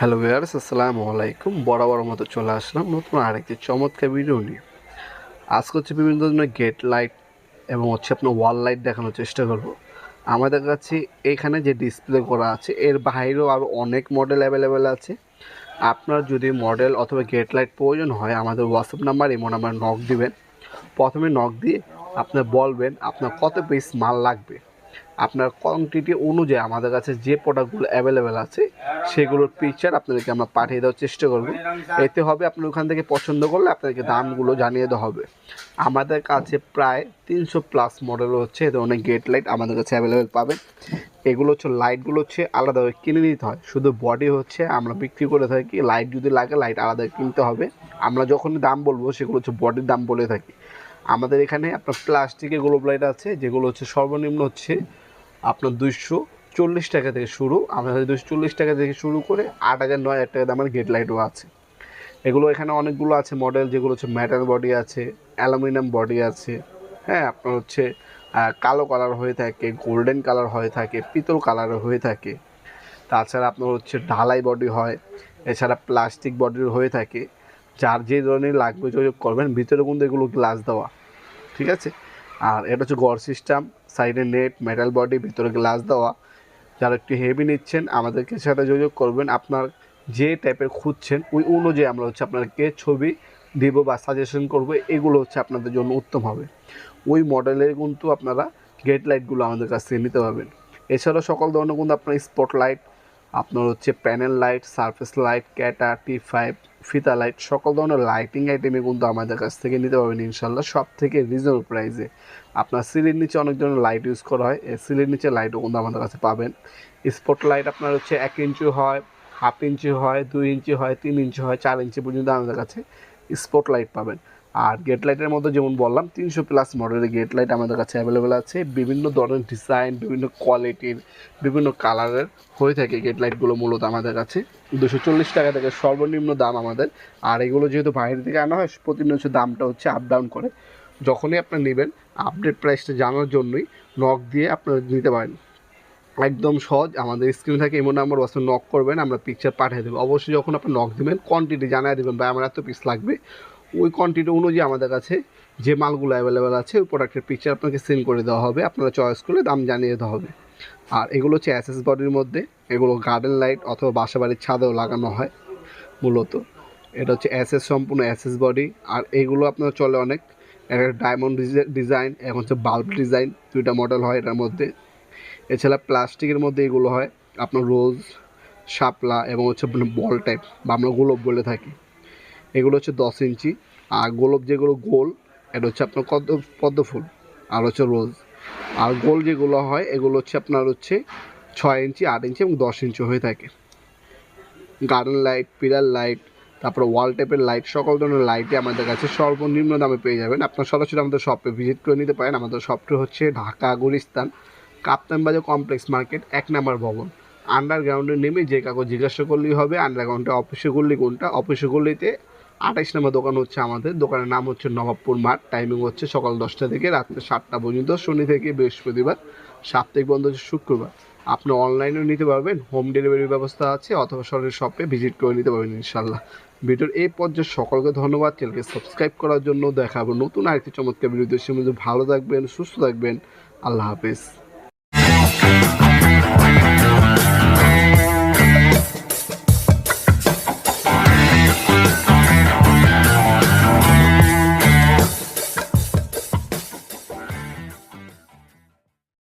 Hello viewers আসসালামু আলাইকুম। বরাবর মতো চলে আসলাম নতুন আরেকটি চমৎকার ভিডিও নিয়ে। আজকে হচ্ছে বিভিন্ন ধরনের গেট লাইট এবং হচ্ছে আপনার ওয়াল লাইট দেখানোর চেষ্টা করব। আমাদের কাছে এখানে যে ডিসপ্লে করা আছে, এর বাইরেও আরও অনেক মডেল অ্যাভেলেবেল আছে। আপনার যদি মডেল অথবা গেট লাইট প্রয়োজন হয়, আমাদের হোয়াটসঅ্যাপ নাম্বার এমন নাম্বার নক দিবেন। প্রথমে নক দিয়ে আপনার বলবেন আপনার কত পিস মাল লাগবে। আপনার কোয়ান্টিটি অনুযায়ী আমাদের কাছে যে প্রোডাক্টগুলো অ্যাভেলেবেল আছে, সেগুলোর পিকচার আপনাদেরকে আমরা পাঠিয়ে দেওয়ার চেষ্টা করব। এতে হবে আপনি ওখান থেকে পছন্দ করলে আপনাদেরকে দামগুলো জানিয়ে দেওয়া হবে। আমাদের কাছে প্রায় তিনশো প্লাস মডেল হচ্ছে, এতে অনেক গেট লাইট আমাদের কাছে অ্যাভেলেবেল পাবেন। এগুলো হচ্ছে লাইটগুলো হচ্ছে আলাদাভাবে কিনে নিতে হয়। শুধু বডি হচ্ছে, আমরা বিক্রি করে থাকি। লাইট যদি লাগে লাইট আলাদা কিনতে হবে। আমরা যখনই দাম বলব, সেগুলো হচ্ছে বডির দাম বলে থাকি। আমাদের এখানে আপনার প্লাস্টিকের গ্লোব লাইট আছে, যেগুলো হচ্ছে সর্বনিম্ন হচ্ছে আপনার দুইশো চল্লিশ টাকা থেকে শুরু আমাদের দুশো চল্লিশ টাকা থেকে শুরু করে আট হাজার নয় হাজার টাকা দামের গেট লাইটও আছে। এগুলো এখানে অনেকগুলো আছে মডেল যেগুলো হচ্ছে মেটাল বডি আছে অ্যালুমিনিয়াম বডি আছে হ্যাঁ আপনার হচ্ছে কালো কালার হয়ে থাকে গোল্ডেন কালার হয়ে থাকে, পিতল কালার হয়ে থাকে। তাছাড়া আপনার হচ্ছে ঢালাই বডি হয়, এছাড়া প্লাস্টিক বডির হয়ে থাকে। যার যে ধরনের লাগবে যোগাযোগ করবেন, ভিতরে কিন্তু এগুলো গ্লাস দেওয়া, ঠিক আছে? আর এটা হচ্ছে গড় সিস্টেম সাইডে নেট মেটাল বডি ভিতরে গ্লাস দেওয়া। যারা একটু হেভি নিচ্ছেন, আমাদেরকে সাথে যোগাযোগ করবেন। আপনার যে টাইপের খুঁজছেন, ওই অনুযায়ী আমরা হচ্ছে আপনাকে ছবি দিব বা সাজেশন করব। এগুলো হচ্ছে আপনাদের জন্য উত্তম হবে। ওই মডেলের কিন্তু আপনারা গেট লাইটগুলো আমাদের কাছ থেকে নিতে পারবেন। এছাড়াও সকল ধরনের কিন্তু আপনার স্পট লাইট আপনার হচ্ছে প্যানেল লাইট সারফেস লাইট ক্যাটা টি ফাইভ ফিতা লাইট সকল ধরনের লাইটিং আইটেমে কিন্তু আমাদের কাছ থেকে নিতে পারবেন ইনশাল্লাহ সব থেকে রিজনেবল প্রাইসে আপনার সিলির নিচে অনেক ধরনের লাইট ইউজ করা হয়। এই সিলির নিচে লাইটও কিন্তু আমাদের কাছে পাবেন। স্পট লাইট আপনার হচ্ছে এক ইঞ্চি হয় হাফ ইঞ্চি হয়, দুই ইঞ্চি হয়, তিন ইঞ্চি হয়, চার ইঞ্চি পর্যন্ত আমাদের কাছে স্পট লাইট পাবেন। আর গেট লাইটের মধ্যে যেমন বললাম, তিনশো প্লাস মডেলের গেট লাইট আমাদের কাছে অ্যাভেলেবেল আছে। বিভিন্ন ধরনের ডিজাইন বিভিন্ন কোয়ালিটির বিভিন্ন কালারের হয়ে থাকে গেট লাইটগুলো মূলত আমাদের কাছে। দুশো চল্লিশ টাকা থেকে সর্বনিম্ন দাম আমাদের। আর এগুলো যেহেতু বাইরে থেকে আনা হয়, প্রতিনিয়ত দামটা হচ্ছে আপ ডাউন করে। যখনই আপনার নেবেন আপডেট প্রাইসটা জানার জন্যই নক দিয়ে আপনারা নিতে পারেন। একদম সহজ, আমাদের স্ক্রিনে থাকে এমন নাম্বার ওয়াসে নক করবেন, আমরা পিকচার পাঠিয়ে দেবো। অবশ্যই যখন আপনি নক দেবেন কোয়ান্টিটি জানিয়ে দেবেন বা আমার এত পিস লাগবে। ওই কোয়ান্টিটি অনুযায়ী আমাদের কাছে যে মালগুলো অ্যাভেলেবেল আছে, ওই প্রোডাক্টের পিকচার আপনাকে সেন্ড করে দেওয়া হবে। আপনারা চয়েস করলে দাম জানিয়ে দেওয়া হবে। আর এগুলো হচ্ছে অ্যাসেস বডির মধ্যে, এগুলো গার্ডেন লাইট অথবা বাসা বাড়ির ছাদেও লাগানো হয় মূলত। এটা হচ্ছে অ্যাসেস সম্পূর্ণ অ্যাসেস বডি আর এগুলো আপনার চলে অনেক। একটা ডায়মন্ড ডিজাইন এখন হচ্ছে বাল্ব ডিজাইন দুইটা মডেল হয় এটার মধ্যে। এছাড়া প্লাস্টিকের মধ্যে এগুলো হয়, আপনার রোজ শাপলা এবং হচ্ছে বল টাইপ বা আমরা গোলপ বলে থাকি। এগুলো হচ্ছে দশ ইঞ্চি। আর গোলপ যেগুলো গোল, এটা হচ্ছে আপনার পদ্ম পদ্ম ফুল আর হচ্ছে রোজ। আর গোল যেগুলো হয়, এগুলো হচ্ছে আপনার হচ্ছে ছয় ইঞ্চি, আট ইঞ্চি এবং দশ ইঞ্চি হয়ে থাকে। গার্ডেন লাইট পিলার লাইট তারপরে ওয়াল টাইপের লাইট সকল ধরনের লাইটে আমাদের কাছে সর্বনিম্ন দামে পেয়ে যাবেন। আপনার সরাসরি আমাদের শপে ভিজিট করে নিতে পারেন। আমাদের শপটি হচ্ছে ঢাকা গুলিস্তান কাপ্তান বাজার কমপ্লেক্স মার্কেট এক নম্বর ভবন। আন্ডারগ্রাউন্ডে নেমে যে কাগজ জিজ্ঞাসা করলেই হবে। আন্ডারগ্রাউন্ডে অফিসে গল্লি কোনটা? অফিসে গল্লিতে আঠাইশ নম্বর দোকান হচ্ছে আমাদের। দোকানের নাম হচ্ছে নবাবপুর মাঠ। টাইমিং হচ্ছে সকাল দশটা থেকে রাত্রে সাতটা পর্যন্ত, শনি থেকে বৃহস্পতিবার। সাপ্তাহিক বন্ধ হচ্ছে শুক্রবার। আপনি অনলাইনেও নিতে পারবেন হোম ডেলিভারির ব্যবস্থা আছে, অথবা সরাসরি শপে ভিজিট করে নিতে পারবেন ইনশাল্লাহ ভিডিওর এই পর্যায়ে সকলকে ধন্যবাদ। চ্যানেলকে সাবস্ক্রাইব করার জন্য দেখাবো নতুন আরেকটি চমৎকার ভিডিও দেশের মধ্যে ভালো থাকবেন, সুস্থ থাকবেন। আল্লাহ হাফেজ।